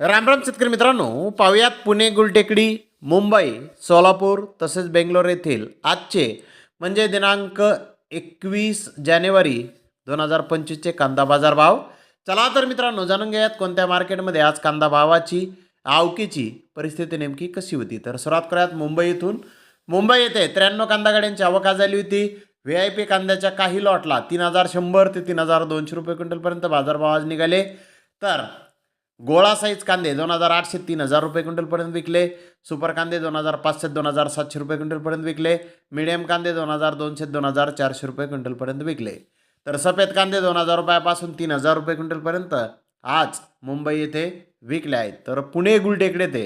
रामराम शेतकरी मित्रांनो पाहुयात पुणे गुलटेकडी मुंबई सोलापूर तसेच बेंगलोर येथील आजचे म्हणजे दिनांक एकवीस जानेवारी दोन हजार पंचवीसचे कांदा बाजार भाव. चला तर मित्रांनो जाणून घेऊयात कोणत्या मार्केटमध्ये आज कांदा भावाची आवकीची परिस्थिती नेमकी कशी होती. तर सुरुवात करूयात मुंबई येथून मुंबई येथे त्र्याण्णव कांदा गाड्यांची आवक आज झाली होती. व्ही आय पी कांद्याच्या काही लॉटला तीन हजार शंभर ते तीन हजार दोनशे रुपये क्विंटलपर्यंत बाजारभाव आज निघाले. तर गोळा साईज कांदे दोन हजार आठशे तीन हजार रुपये क्विंटलपर्यंत विकले. सुपर कांदे दोन हजार पाचशे दोन हजार सातशे रुपये क्विंटलपर्यंत विकले. मिडियम कांदे दोन हजार दोनशे दोन हजार चारशे रुपये क्विंटलपर्यंत विकले. तर सफेद कांदे दोन हजार रुपयापासून तीन हजार रुपये क्विंटलपर्यंत आज मुंबई येथे विकले आहेत. तर पुणे गुलटेकडे ते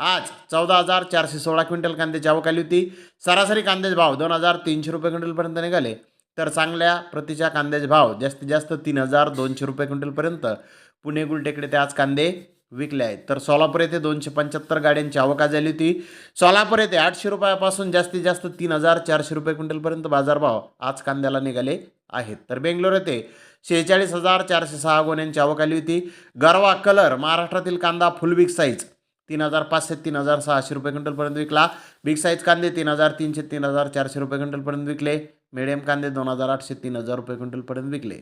आज चौदा हजार चारशे सोळा क्विंटल कांद्याची आवक आली होती. सरासरी कांद्याचे भाव दोन हजार तीनशे रुपये क्विंटलपर्यंत निघाले. तर चांगल्या प्रतीच्या कांद्याचे भाव जास्तीत जास्त तीन हजार दोनशे रुपये क्विंटलपर्यंत पुणे गुलटेकडे ते आज कांदे विकले आहेत. तर सोलापूर येथे दोनशे पंच्याहत्तर गाड्यांची आवका झाली होती. सोलापूर येथे आठशे रुपयापासून जास्तीत जास्त तीन हजार चारशे रुपये क्विंटलपर्यंत बाजारभाव आज कांद्याला निघाले आहेत. तर बेंगलोर येथे शेहेचाळीस हजार चारशे सहा गोण्यांची आवक आली होती. गरवा कलर महाराष्ट्रातील कांदा फुल बिग साईज तीन हजार पाचशे तीन हजार सहाशे रुपये क्विंटलपर्यंत विकला. बिग साईज कांदे तीन हजार तीनशे तीन हजार चारशे रुपये क्विंटलपर्यंत विकले. मिडियम कांदे दोन हजार आठशे तीन हजार रुपये क्विंटलपर्यंत विकले.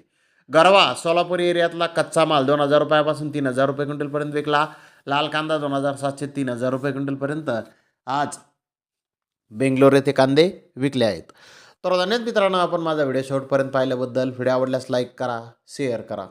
गरवा सोलापूर एरियातला कच्चा माल दोन हजार रुपयापासून तीन हजार रुपये क्विंटलपर्यंत विकला. लाल कांदा दोन हजार सातशे तीन हजार रुपये क्विंटलपर्यंत. आज बेंगलोर येथे कांदे विकले आहेत. तर धन्यवाद मित्रांनो आपण माझा व्हिडिओ शेवटपर्यंत पाहिल्याबद्दल. व्हिडिओ आवडल्यास लाईक करा शेअर करा.